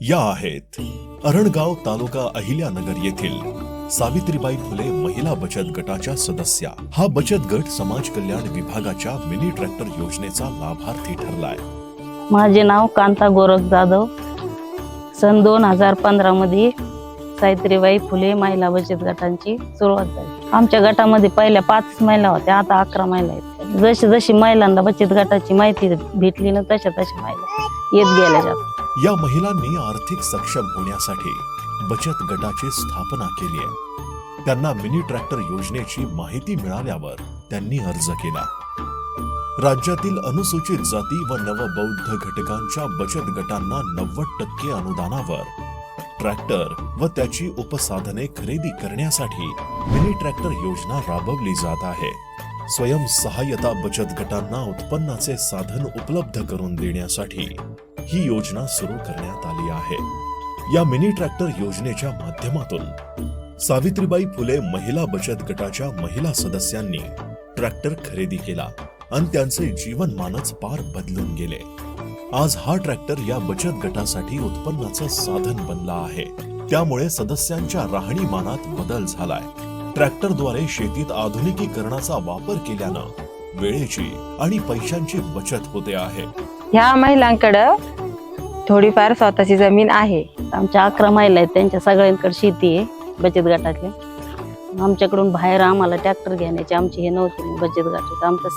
या आहेत. अरणगाव तालुका अहिल्यानगर येथील सावित्रीबाई फुले महिला बचत गटाच्या सदस्या. हा बचत गट समाज कल्याण विभागाच्या मिनी ट्रॅक्टर योजनेचा लाभार्थी ठरलाय. माझे नाव कांता गोरख जाधव. सन दोन हजार पंधरा मध्ये सावित्रीबाई फुले महिला बचत गटांची सुरुवात झाली. आमच्या गटामध्ये पहिल्या पाच महिला होत्या आता अकरा महिला आहेत. जशी जशी महिलांना बचत गटाची माहिती भेटली ना तशा तशा महिला येत गेल्या जातात. या महिलांनी आर्थिक सक्षम होण्यासाठी बचत गटाची स्थापना केली आहे. त्यांना मिनी ट्रॅक्टर योजनेची माहिती मिळाल्यावर त्यांनी अर्ज केला. राज्यातील अनुसूचित जाती व नवबौद्ध घटकांच्या बचत गटांना नव्वद टक्के अनुदानावर ट्रॅक्टर व त्याची उपसाधने खरेदी करण्यासाठी मिनी ट्रॅक्टर योजना राबवली जात आहे. स्वयंसहाय्यता बचत गटांना उत्पन्नाचे साधन उपलब्ध करून देण्यासाठी ही योजना सुरू करण्यात आली आहे. या मिनी ट्रॅक्टर योजनेच्या माध्यमातून सावित्रीबाई फुले महिला बचत गटाच्या महिला सदस्यांनी ट्रॅक्टर खरेदी केला आणि त्यांचे जीवनमानच पार बदलून गेले. आज हा ट्रॅक्टर या बचत गटासाठी उत्पन्नाचं साधन बनला आहे. त्यामुळे सदस्यांच्या राहणीमानात बदल झालाय. ट्रॅक्टरद्वारे शेतीत आधुनिकीकरणाचा वापर केल्यानं वेळेची आणि पैशांची बचत होते आहे. ह्या महिलांकडं थोडीफार स्वतःची जमीन आहे. आमच्या अकरा महिला आहेत त्यांच्या सगळ्यांकडे शेती आहे बचत गटातली. आमच्याकडून बाहेर आम्हाला ट्रॅक्टर घेण्याची आमची हे नव्हती बचत गटाचं आमचं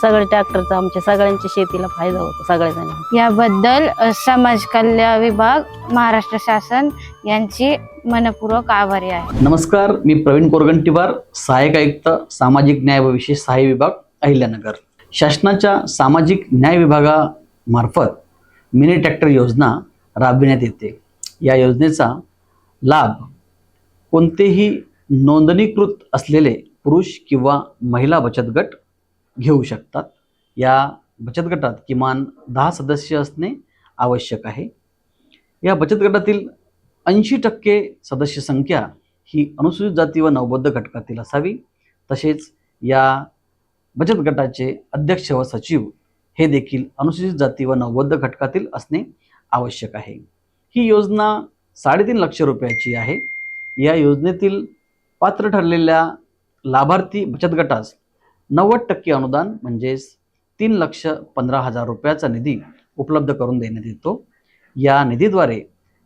सगळे ट्रॅक्टरचा आमच्या सगळ्यांच्या शेतीला फायदा होतो सगळ्या याबद्दल समाज कल्याण विभाग महाराष्ट्र शासन यांची मनपूर्वक आभारी आहे. नमस्कार मी प्रवीण कोरगंटीवार सहाय्यक आयुक्त सामाजिक न्याय व विशेष सहाय्य विभाग अहिल्यानगर. शासनाच्या सामाजिक न्याय विभागामार्फत मिनी ट्रॅक्टर योजना राबविण्यात येते. या योजनेचा लाभ कोणतेही नोंदणीकृत असलेले पुरुष किंवा महिला बचत गट घेऊ शकतात. या बचत गटात किमान दहा सदस्य असणे आवश्यक आहे. या बचत गटातील ऐंशी टक्के सदस्य संख्या ही अनुसूचित जाती व नवबद्ध घटकातील असावी. तसेच या बचत गटाचे अध्यक्ष व सचिव हे देखील अनुसूचित जाती व नव्वद घटकातील असणे आवश्यक आहे. ही योजना साडेतीन लक्ष रुपयाची आहे. या योजनेतील पात्र ठरलेल्या लाभार्थी बचत गटास नव्वद टक्के अनुदान म्हणजेच तीन लक्ष पंधरा हजार रुपयाचा निधी उपलब्ध करून देण्यात येतो. या निधीद्वारे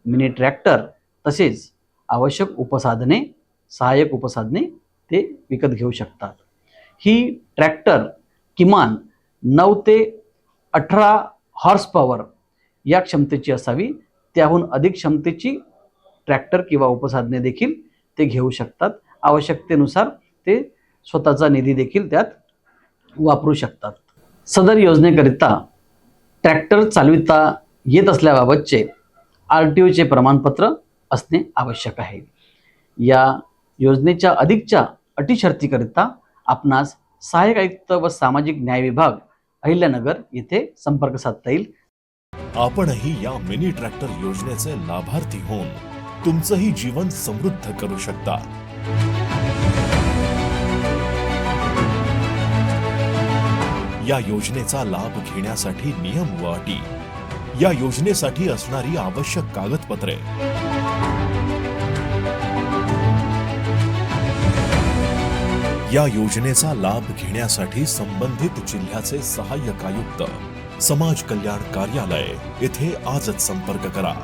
मिनी ट्रॅक्टर तसेच आवश्यक उपसाधने सहाय्यक उपसाधने ते विकत घेऊ शकतात. ही ट्रॅक्टर किमान नऊ ते अठरा हॉर्स पॉवर या क्षमतेची असावी. त्याहून अधिक क्षमतेची ट्रॅक्टर किंवा उपसाधने देखील ते घेऊ शकतात. आवश्यकतेनुसार ते स्वतःचा निधी देखील त्यात वापरू शकतात. सदर योजनेकरिता ट्रॅक्टर चालविता येत असल्याबाबतचे आर टी ओचे प्रमाणपत्र असणे आवश्यक आहे. या योजनेच्या अधिकच्या अटीशर्तीकरिता आपणास सहाय्यक आयुक्त व सामाजिक न्याय विभाग अहिल्यानगर येथे संपर्क साधता येईल. आपणही या मिनी ट्रॅक्टर योजनेचे लाभार्थी होऊन तुमचंही जीवन समृद्ध करू शकता. या योजनेचा लाभ घेण्यासाठी नियम व अटी या योजनेसाठी असणारी आवश्यक कागदपत्रे. या योजनेचा लाभ घेण्यासाठी संबंधित जिल्ह्याचे सहाय्यक आयुक्त समाज कल्याण कार्यालय येथे आजच संपर्क करा.